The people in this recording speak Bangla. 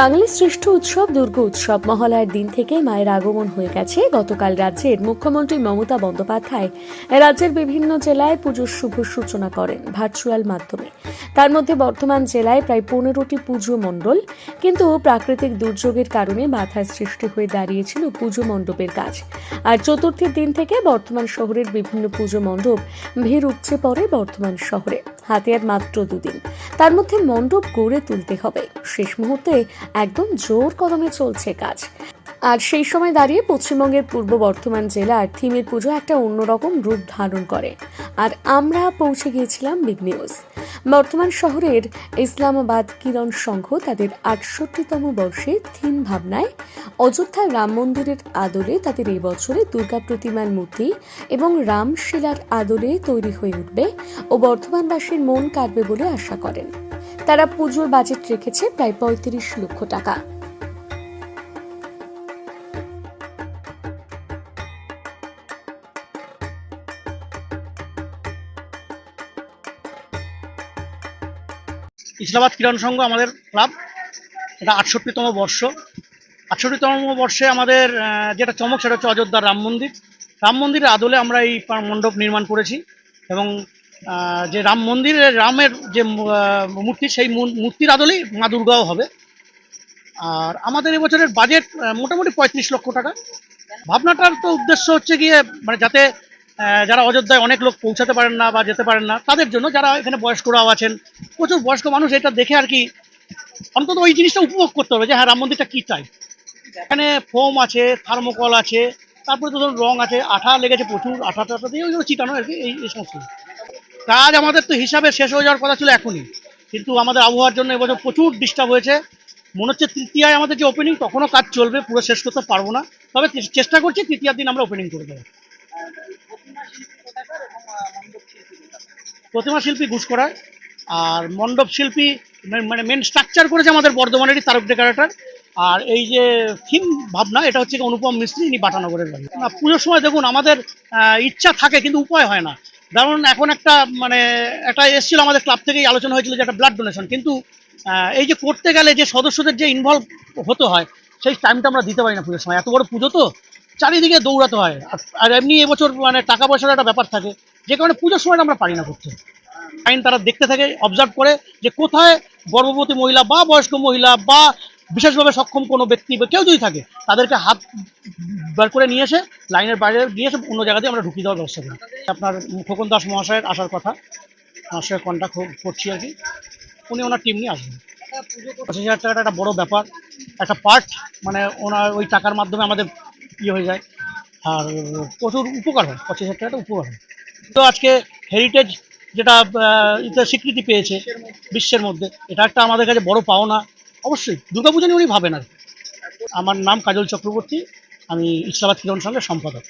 বাঙালির শ্রেষ্ঠ উৎসব দুর্গা উৎসব মহালয়ার দিন থেকে মায়ের আগমন হয়ে গেছে। গতকাল রাজ্যের মুখ্যমন্ত্রী মমতা বন্দ্যোপাধ্যায় রাজ্যের বিভিন্ন জেলায় পুজোর শুভ সূচনা করেন ভার্চুয়াল মাধ্যমে। তার মধ্যে বর্ধমান জেলায় প্রায় পনেরোটি পুজো মণ্ডল, কিন্তু প্রাকৃতিক দুর্যোগের কারণে বাধার সৃষ্টি হয়ে দাঁড়িয়েছিল পুজো মণ্ডপের কাজ। আর চতুর্থীর দিন থেকে বর্ধমান শহরের বিভিন্ন পুজো মণ্ডপ ভিড় উপচে পড়ে বর্ধমান শহরে। হাতে আর মাত্র দুদিন। তার মধ্যে মণ্ডপ গড়ে তুলতে হবে। শেষ মুহূর্তে একদম জোর কদমে চলছে কাজ। আর সেই সময় দাঁড়িয়ে পশ্চিমবঙ্গের পূর্ব বর্ধমান জেলার থিমের পুজো একটা অন্যরকম রূপ ধারণ করে। আর আমরা পৌঁছে গিয়েছিলাম বিগ নিউজ। বর্তমান শহরের ইসলামাবাদ কিরণ সংঘ তাদের আটষট্টিতম বর্ষে থিম ভাবনায় অযোধ্যায় রাম মন্দিরের আদলে তাদের এই বছরে দুর্গা প্রতিমার মূর্তি এবং রামশিলার আদলে তৈরি হয়ে উঠবে ও বর্ধমানবাসীর মন কাটবে বলে আশা করেন। তারা পুজোর বাজেট রেখেছে প্রায় পঁয়ত্রিশ লক্ষ টাকা। ইসলামাবাদ কিরণ সংঘ আমাদের ক্লাব। এটা আটষট্টিতম বর্ষ। আটষট্টিতম বর্ষে আমাদের যেটা চমক সেটা হচ্ছে অযোধ্যার রাম মন্দির। রাম মন্দিরের আদলে আমরা এই মণ্ডপ নির্মাণ করেছি এবং যে রাম মন্দিরের, রামের যে মূর্তি, সেই মূর্তির আদলেই মা দুর্গাও হবে। আর আমাদের এবছরের বাজেট মোটামুটি পঁয়ত্রিশ লক্ষ টাকা। ভাবনাটার তো উদ্দেশ্য হচ্ছে গিয়ে মানে যাতে যারা অযোধ্যায় অনেক লোক পৌঁছাতে পারেন না বা যেতে পারেন না, তাদের জন্য যারা এখানে বয়স্করাও আছেন, প্রচুর বয়স্ক মানুষ এটা দেখে আর কি অন্তত ওই জিনিসটা উপভোগ করতে হবে যে হ্যাঁ রাম মন্দিরটা কী চাই। এখানে ফোম আছে, থার্মোকল আছে, তারপরে তো ধরুন রং আছে, আঠা লেগেছে প্রচুর, আঠা টাঠা দিয়ে ওইগুলো চিটানো আর কি, এই সমস্ত। কাজ আমাদের তো হিসাবে শেষ হয়ে যাওয়ার কথা ছিল এখনই, কিন্তু আমাদের আবহাওয়ার জন্য এবছর প্রচুর ডিস্টার্ব হয়েছে। মনে হচ্ছে তৃতীয়ায় আমাদের যে ওপেনিং তখনও কাজ চলবে, পুরো শেষ করতে পারব না। তবে চেষ্টা করছি তৃতীয়ার দিন আমরা ওপেনিং করে দেবো। প্রতিমা শিল্পী ঘুষকরায় আর মণ্ডপ শিল্পী মানে মেন স্ট্রাকচার করেছে আমাদের বর্ধমানেরই তারক ডেকারেটার। আর এই যে থিম ভাবনা, এটা হচ্ছে অনুপম মিস্ত্রি, ইনি বাটানগরের বাড়ি। না, পুজোর সময় দেখুন, আমাদের ইচ্ছা থাকে, কিন্তু উপায় হয় না। কারণ এখন একটা মানে একটা এসেছিল আমাদের ক্লাব থেকেই, আলোচনা হয়েছিল যে একটা ব্লাড ডোনেশন কিন্তু এই যে করতে গেলে যে সদস্যদের যে ইনভলভ হতে হয়, সেই টাইমটা আমরা দিতে পারি না পুজোর সময়। এত বড় পুজো তো, চারিদিকে দৌড়াতে হয়। আর এমনি এবছর মানে টাকা পয়সার একটা ব্যাপার থাকে। যে কারণে পুজোর সময়টা আমরা পারি না করতে। আইন তারা দেখতে থাকে অবজার্ভ করে যে কোথায় গর্ভবতী মহিলা বা বয়স্ক মহিলা বা বিশেষভাবে সক্ষম কোনো ব্যক্তি বা কেউ যদি থাকে, তাদেরকে হাত বার করে নিয়ে এসে লাইনের বাইরে নিয়ে এসে অন্য জায়গাতে আমরা ঢুকিয়ে দেওয়ার ব্যবস্থা করি। আপনার খোকন দাস মহাশয়ের আসার কথা। সঙ্গে কন্ট্যাক্ট করছি আর কি। উনি ওনার টিম নিয়ে আসবেন। পঁচিশ হাজার টাকাটা একটা বড় ব্যাপার। একটা পার্ট মানে ওনার ওই টাকার মাধ্যমে আমাদের ইয়ে হয়ে যায়। আর প্রচুর উপকার হয়। পঁচিশ হাজার টাকাটা উপকার হয়। তো আজকে হেরিটেজ যেটা আহ, ইতে স্বীকৃতি পেয়েছে বিশ্বের মধ্যে এটা একটা আমাদের কাছে বড় পাওনা। অবশ্যই দুর্গাপুজো নিয়ে উনি ভাবেন আর আমার নাম কাজল চক্রবর্তী আমি ইসলামাবাদ কিরণ সঙ্গে সম্পাদক।